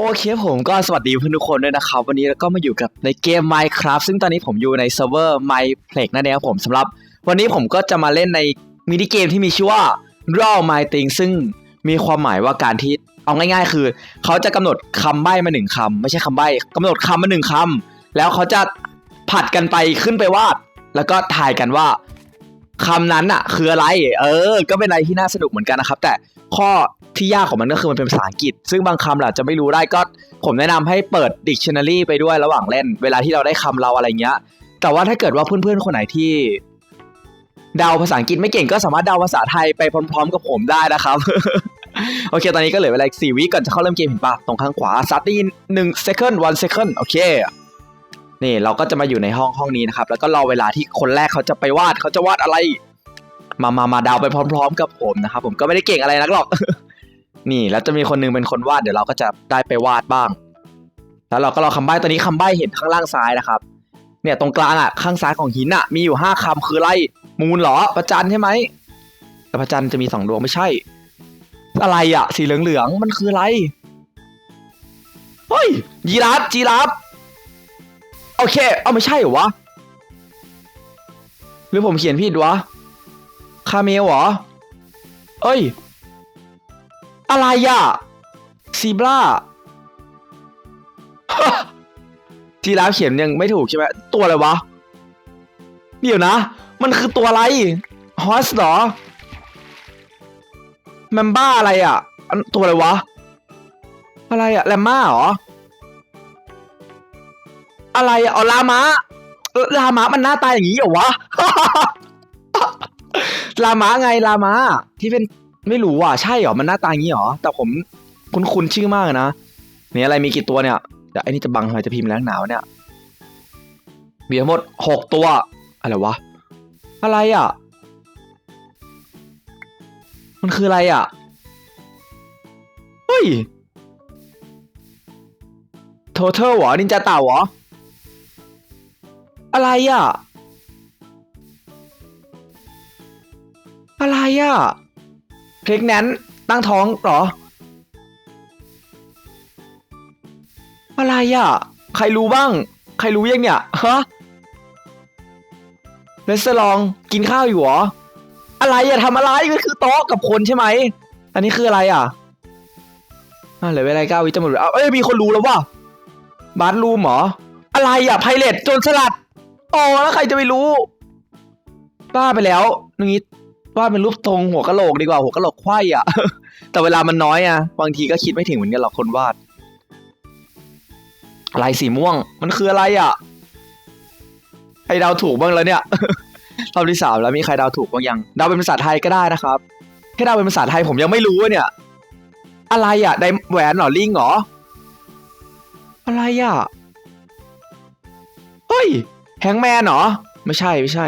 โอเคผมก็สวัสดีเพื่อนทุกคนด้วยนะครับ วันนี้เราก็มาอยู่กับในเกม Minecraft ซึ่งตอนนี้ผมอยู่ในเซิร์ฟเวอร์ Mineplex นั่นเองครับผมสำหรับ วันนี้ผมก็จะมาเล่นในมินิเกมที่มีชื่อว่า Raw My Thing ซึ่งมีความหมายว่าการที่เอาง่าย ๆ คือ เขาจะกำหนดคำใบ้มาหนึ่งคำไม่ใช่คำใบ้กำหนดคำมาหนึ่งคำแล้วเขาจะผัดกันไปขึ้นไปวาด แล้วก็ทายกันว่า คำนั้นอะคืออะไร เออ ก็เป็นอะไรที่น่าสนุกเหมือนกันนะครับ แต่ข้อที่ยากของมันก็คือมันเป็นภาษาอังกฤษ ซึ่งบางคำเราอาจะไม่รู้ได้ก็ผมแนะนำให้เปิด dictionary ไปด้วยระหว่างเล่น เวลาที่เราได้คำเราอะไรเงี้ย แต่ว่าถ้าเกิดว่าเพื่อนๆคนไหนที่เดาภาษาอังกฤษไม่เก่งก็สามารถเดาภาษาไทยไปพร้อมๆ กับผมได้นะครับ โอเค ตอนนี้ก็เหลือเวลาอีกสี่วิก่อนจะเข้าเริ่มเกมเห็นปะตรงข้างขวาซัดได้ยินหนึ่ง second one second โอเค นี่เราก็จะมาอยู่ในห้องห้องนี้นะครับ แล้วก็รอเวลาที่คนแรกเขาจะไปวาดเขาจะวาดอะไร มามามาดาวไปพร้อม ๆ กับผมนะครับ ผมก็ไม่ได้เก่งอะไรนักหรอก นี่แล้วจะมีคนหนึงเป็นคนวาดเดี๋ยวเราก็จะได้ไปวาดบ้าง แล้วเราก็รอคำใบ้ตอนนี้คำใบ้เห็นข้างล่างซ้ายนะครับ เนี่ยตรงกลางอะข้างซ้ายของหินอะมีอยู่ห้าคำคืออะไรมูลเหรอพระจันใช่ไหมแต่พระจันจะมีสองดวงไม่ใช่ อะไรอะ สีเหลืองๆมันคืออะไรเฮ้ยยีราฟจีราฟ โอเค เอาไม่ใช่เหรอวะ หรือผมเขียนผิดวะ คาเมลเหรอ เอ้ย อะไรอะซีบราจีราฟเขียนยังไม่ถูกใช่ไหม ตัวอะไรวะ เดี๋ยวนะ มันคือตัวอะไร ฮอสเหรอแมมบ้าอะไรอะอันตัวอะไรวะ อะไรอะแลมม่าเหรอ อะไรอ๋อลามะลามะมันหน้าตาอย่างนี้เหรอวะ ลามะไงลามะที่เป็นไม่รู้อะใช่เหรอมันหน้าตาอย่างนี้เหรอแต่ผมคุ้นๆชื่อมากนะเนี่ยอะไรมีกี่ตัวเนี่ยเดี๋ยวไอ้นี่จะบังทำไมจะพิมพ์แรงหนาวเนี่ยมีทั้งหมดหกตัวอะไรวะอะไรอะ มันคืออะไรอะเฮ้ยโทเทลเหรอนินจาเต่าเหรอ อะไรอะ อะไรอะเพลกแนนตั้งท้องเหรอ อะไรอะ ใครรู้บ้าง ใครรู้ยังเนี่ย ฮะเรสลองกินข้าวอยู่หรอ อะไรอะทำอะไรมันคือโต๊ะกับคนใช่ไหม อันนี้คืออะไรอะอ่าเหลือเวลาเก้าวิจะหมดเวลาเอ้ยมีคนรู้แล้วว่ะบาร์รูมหรอ อะไรอะไพเรตโจรสลัด โอ้แล้วใครจะไปรู้ บ้าไปแล้วนี้วาเป็นรูปทรงหัวกะโหลกดีกว่าหัวกะโหลกไขว้อะแต่เวลามันน้อยอะบางทีก็คิดไม่ถึงเหมือนกันหรอกคนวาดลายสีม่วง มันคืออะไรอะใครเดาถูกบ้างแล้วเนี่ยรอบที่สามแล้วมีใครเดาถูกบ้างยังเดาเป็นภาษาไทยก็ได้นะครับแค่เดาเป็นภาษาไทยผมยังไม่รู้เนี่ย อะไรอะไดแหวนหรอลิงเหรออะไรอะเฮ้ย แฮงแมนเหรอ ไม่ใช่ไม่ใช่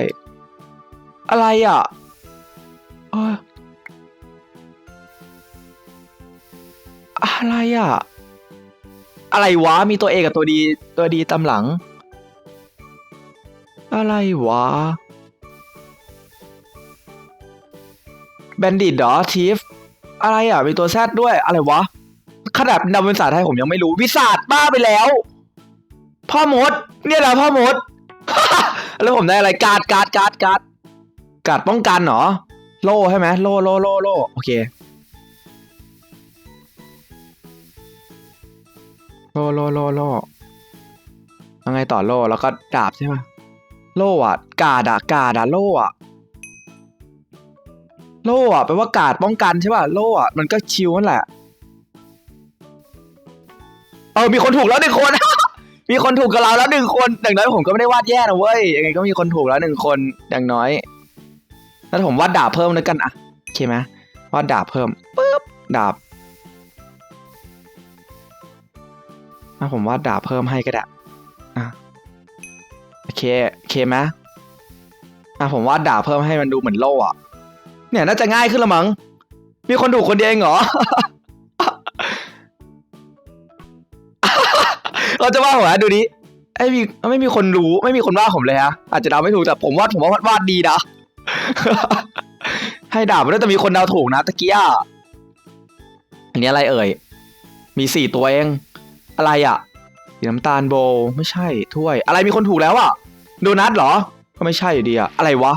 อะไรอะเอ้ยอะไรอะ อะไรวะ มีตัวเอกับตัวดีตัวดีตามหลัง อะไรวะ แบนดิตเหรอทีฟอะไรอะ มีตัวแซดด้วย อะไรวะ ขนาดนำเป็นภาษาไทยผมยังไม่รู้ วิสาดบ้าไปแล้ว พ่อมด เนี่ยแหละพ่อมด แล้วผมได้อะไรการ์ดการ์ดการ์ดการ์ดการ์ดป้องกันเหรอ โล่ใช่ไหมโล่โล่โล่โล่โอเคโล่โล่โล่โล่ยังไงต่อโล่แล้วก็ดาบใช่ไหมโล่อะกาดอะกาดอะโล่อะโล่อะแปลว่ากาดป้องกันใช่ป่ะโล่อะมันก็ชิวนั่นแหละเออมีคนถูกแล้วหนึ่งคน มีคนถูกกับเราแล้วหนึ่งคนอย่างน้อยผมก็ไม่ได้วาดแย่นะเว้ยยังไงก็มีคนถูกแล้วหนึ่งคนอย่างน้อยแล้วผมวาดดาบเพิ่มแล้วกันอะโอเคไหมวาดดาบเพิ่มปึ๊บดาบถ้าผมวาดดาบเพิ่มให้ก็ได้อะโอเคโอเคไหมอะผมวาดดาบเพิ่มให้มันดูเหมือนโล่อะเนี่ยน่าจะง่ายขึ้นละมั้งมีคนถูกคนเดียวเองเหรอ เราจะว่าผมนะดูดิไอ้มีไม่มีคนรู้ไม่มีคนว่าผมเลยฮะอาจจะเดาไม่ถูกแต่ผมว่าผมว่าวาดดีนะ ให้ดาบมันน่าจะมีคนเดาถูกนะตะกี้อะอันนี้อะไรเอ่ย มีสี่ตัวเอง อะไรอะสีน้ำตาลโบไม่ใช่ถ้วย อะไรมีคนถูกแล้วอะโดนัทเหรอ ก็ไม่ใช่อยู่ดีอะอะไรวะ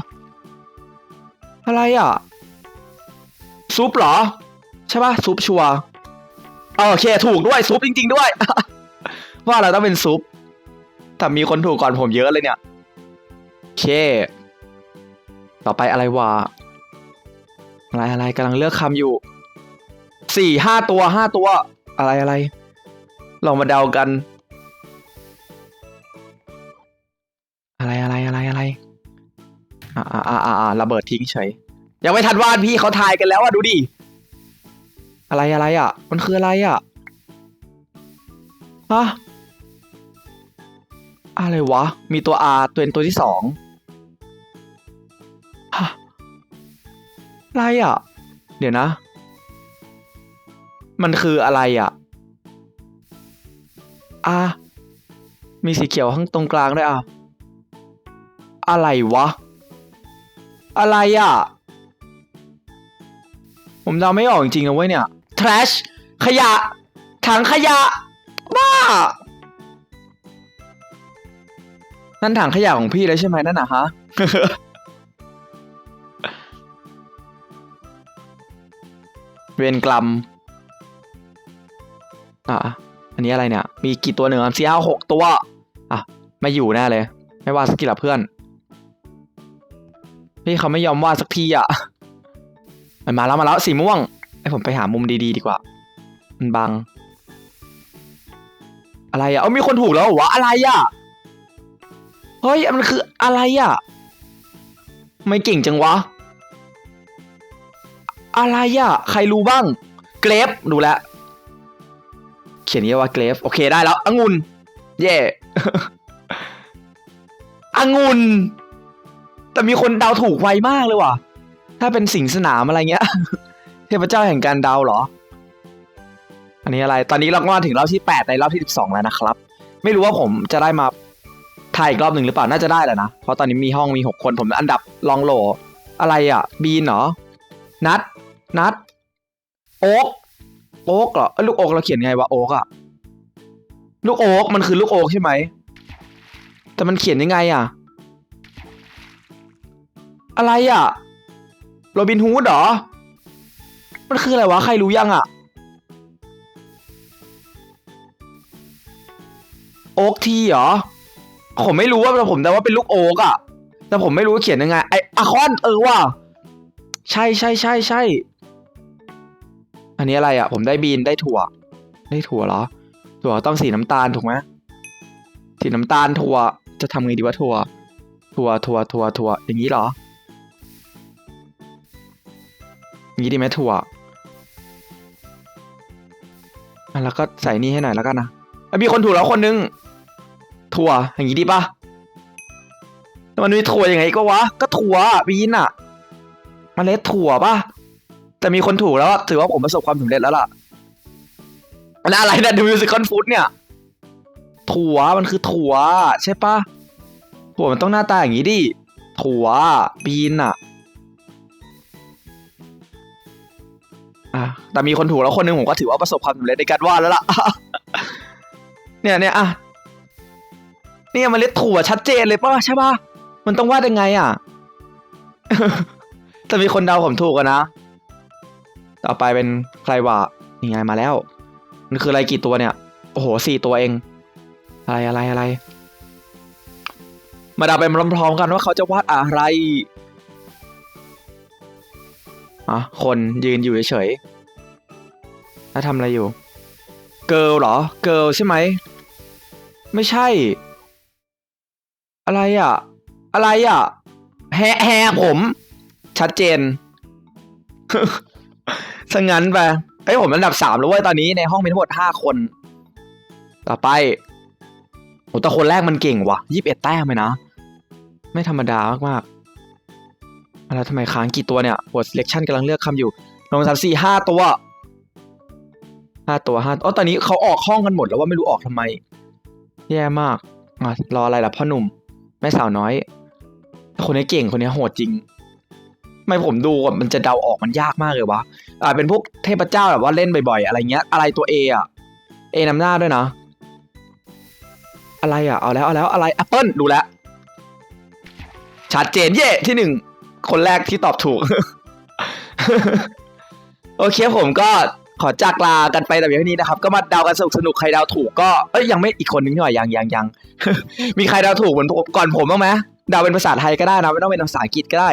อะไรอะ ซุปเหรอ ใช่ปะซุปชัวโอเคถูกด้วยซุปจริง ๆ ด้วย ว่าเราต้องเป็นซุปแต่มีคนถูกก่อนผมเยอะเลยเนี่ยเค ต่อไปอะไรวะอะไรอะไรกำลังเลือกคำอยู่สี่ห้าตัวห้าตัวอะไรอะไรลองมาเดากัน อะไรอะไรอะไรอะไรอ่าอ่าอ่าอ่าระเบิดทิ้งเฉยยังไม่ทันวาดพี่เขาทายกันแล้วอะดูดิอะไรอะไรอะ มันคืออะไรอะฮะ อะไรวะ มีตัว R ตัวเป็นตัวที่สองฮะอะไรอะ เดี๋ยวนะ มันคืออะไรอะ อะ มีสีเขียวข้างตรงกลางด้วยอะ อะไรวะ อะไรอะ ผมเดาไม่ออกจริงๆนะเว้ยเนี่ย trash ขยะ ถังขยะ บ้า นั่นถังขยะของพี่เลยใช่ไหมนั่นน่ะฮะ เวรกลัม อะ อันนี้อะไรเนี่ย มีกี่ตัวหนึ่งสี่ห้าหกตัว อะ ไม่อยู่แน่เลย ไม่ว่าสักกี่ละเพื่อน พี่เขาไม่ยอมวาดสักทีอะ มันมาแล้วมาแล้วสีม่วงให้ผมไปหามุมดีๆดีกว่า มันบัง อะไรอะ เอามีคนถูกแล้วเหรอวะอะไรอะเฮ้ย มันคืออะไรอะ ไม่เก่งจังวะ อะไรอะ ใครรู้บ้าง เกรฟดูแลเขียนนี้ว่าเกรฟโอเคได้แล้วองุ่นเย่องุ่นแต่มีคนเดาถูกไวมากเลยว่ะ ถ้าเป็นสิงสนามอะไรเงี้ย เทพเจ้าแห่งการเดาเหรอ อันนี้อะไร ตอนนี้เราก็มาถึงรอบที่ 8 ในรอบที่ 12 แล้วนะครับ ไม่รู้ว่าผมจะได้มา ถ่ายอีกรอบหนึ่งหรือเปล่า น่าจะได้แหละนะ เพราะตอนนี้มีห้องมี 6 คน ผมอันดับลองโหล อะไรอะ บีนเหรอ นัด นัด โอ๊ก โอ๊กเหรอลูกโอ๊กเราเขียนไงวะโอ๊กอะลูกโอ๊กมันคือลูกโอ๊กใช่ไหม แต่มันเขียนยังไงอะอะไรอะโรบินฮูดเหรอ มันคืออะไรวะ ใครรู้ยังอะโอ๊กทีเหรอ ผมไม่รู้ว่าแต่ผมแต่ว่าเป็นลูกโอ๊กอะแต่ผมไม่รู้ว่าเขียนยังไงไออะคอนเออว่ะใช่ใช่ใช่ใช่อันนี้อะไรอะผมได้บีนได้ถั่ว ได้ถั่วเหรอ ถั่วต้องสีน้ำตาลถูกไหมสีน้ำตาลถั่ว จะทำไงดีวะถั่ว ถั่วถั่วถั่วถั่วอย่างนี้เหรองี้ดีไหมถั่วแล้วก็ใส่นี่ให้หน่อยแล้วกันนะอะมีคนถูกแล้วคนนึง ถั่วอย่างนี้ดีปะแล้วมันมีถั่วยังไงก็วะ ก็ถั่วบีนอะเมล็ดถั่วปะแต่มีคนถูกแล้วถือว่าผมประสบความสำเร็จแล้วล่ะอันนั้นอะไรนะดูมิวสิคอนฟู้ดเนี่ย ถั่วมันคือถั่ว ใช่ปะถั่วมันต้องหน้าตาอย่างนี้ดิถั่วบีนอะอะแต่มีคนถูกแล้วคนหนึ่งผมก็ถือว่าประสบความสำเร็จในการวาดแล้วล่ะเนี่ยเนี่ยอะ เนี่ยมันเล็ดถั่วชัดเจนเลยป่ะใช่ป่ะมันต้องวาดยังไงอะแต่มีคนเดาผมถูกอะนะ ต่อไปเป็นใครวะนี่ไงมาแล้ว มันคืออะไรกี่ตัวเนี่ย โอ้โหสี่ตัวเอง อะไรอะไรอะไร มาดาไปพร้อมๆกันว่าเขาจะวาดอะไรอะคนยืนอยู่เฉยๆแล้วทำอะไรอยู่ เกิลเหรอ เกิลใช่ไหม ไม่ใช่ อะไรอะ อะไรอะ แฮแฮผม ชัดเจนซะงั้นไปเอ้ยผมอันดับสามแล้วเว้ยตอนนี้ในห้องมีทั้งหมดห้าคน ต่อไปโอ้แต่คนแรกมันเก่งว่ะยี่สิบเอ็ดแต้มเลยนะ ไม่ธรรมดามากๆแล้วทำไมค้างกี่ตัวเนี่ยบท selection กำลังเลือกคำอยู่ลองสามสี่ห้าตัวห้าตัวห้าอ๋อตอนนี้เขาออกห้องกันหมดแล้วว่าไม่รู้ออกทำไม แย่มากอะรออะไรล่ะพ่อหนุ่ม ม่สาวน้อย คนนี้เก่งคนนี้โหดจริง ไม่ผมดูมันจะเดาออกมันยากมากเลยวะอ่าเป็นพวกเทพเจ้าแบบว่าเล่นบ่อยๆอะไรเงี้ย อะไรตัว A อะ A นำหน้าด้วยนะ อะไรอะเอาแล้วเอาแล้วอะไรแอปเปิลดูแลชัดเจนเย่ที่หนึ่งคนแรกที่ตอบถูก โอเคผมก็ ขอจากลากันไปแต่เพียงนี้นะครับ ก็มาเดากันสนุกสนุกใครเดาถูกก็เอ้ยยังไม่อีกคนนึงหน่อยยังยังยังมีใครเดาถูกเหมือนก่อนผมบ้างไหมเดาเป็นภาษาไทยก็ได้นะไม่ต้องเป็นภาษาอังกฤษก็ได้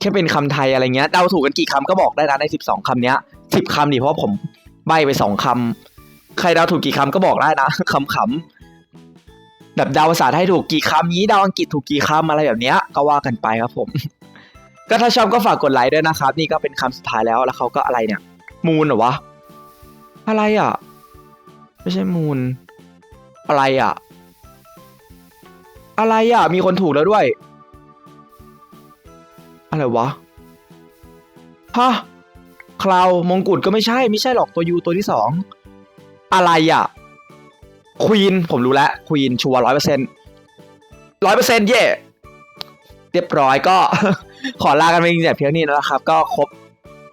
แค่เป็นคำไทยอะไรเงี้ยเดาถูกกันกี่คำก็บอกได้นะในสิบสองคำเนี้ยสิบคำดิเพราะผมใบไปสองคำใครเดาถูกกี่คำก็บอกได้นะคำขำๆแบบเดาภาษาไทยถูกกี่คำนี้เดาอังกฤษถูกกี่คำอะไรแบบเนี้ยก็ว่ากันไปครับผม ก็ถ้าชอบก็ฝากกดไลค์ด้วยนะครับ นี่ก็เป็นคำสุดท้ายแล้วแล้วเขาก็อะไรเนี่ย มูนเหรอวะ อะไรอะ ไม่ใช่มูนอะไรอะ อะไรอะ มีคนถูกแล้วด้วย อะไรวะ ฮะคลาวมงกุฎก็ไม่ใช่ ไม่ใช่หรอกตัวยูตัวที่สอง อะไรอะ ควีน ผมรู้แล้วควีนชัวร้อยเปอร์เซ็นต์ร้อยเปอร์เซ็นต์เย่เรียบร้อยก็ ขอลากันไปเพียงแต่เพียงนี้นะครับ ก็ครบ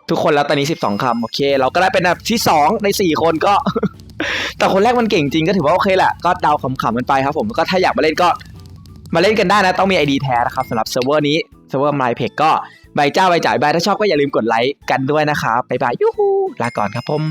ทุกคนแล้วตอนนี้ 12 คำโอเค เราก็ได้เป็นอันดับที่ 2 ใน 4 คนก็ แต่คนแรกมันเก่งจริงก็ถือว่าโอเคแหละก็เดาขำๆกันไปครับผมก็ถ้าอยากมาเล่นก็มาเล่นกันได้นะ ต้องมี ID แท้นะครับสำหรับเซิร์ฟเวอร์นี้เซิร์ฟเวอร์ MyPeg ก็ใบเจ้าใบจ่ายใบถ้าชอบก็อย่าลืมกดไลค์กันด้วยนะครับบ๊ายบายยูฮูลาก่อนครับผม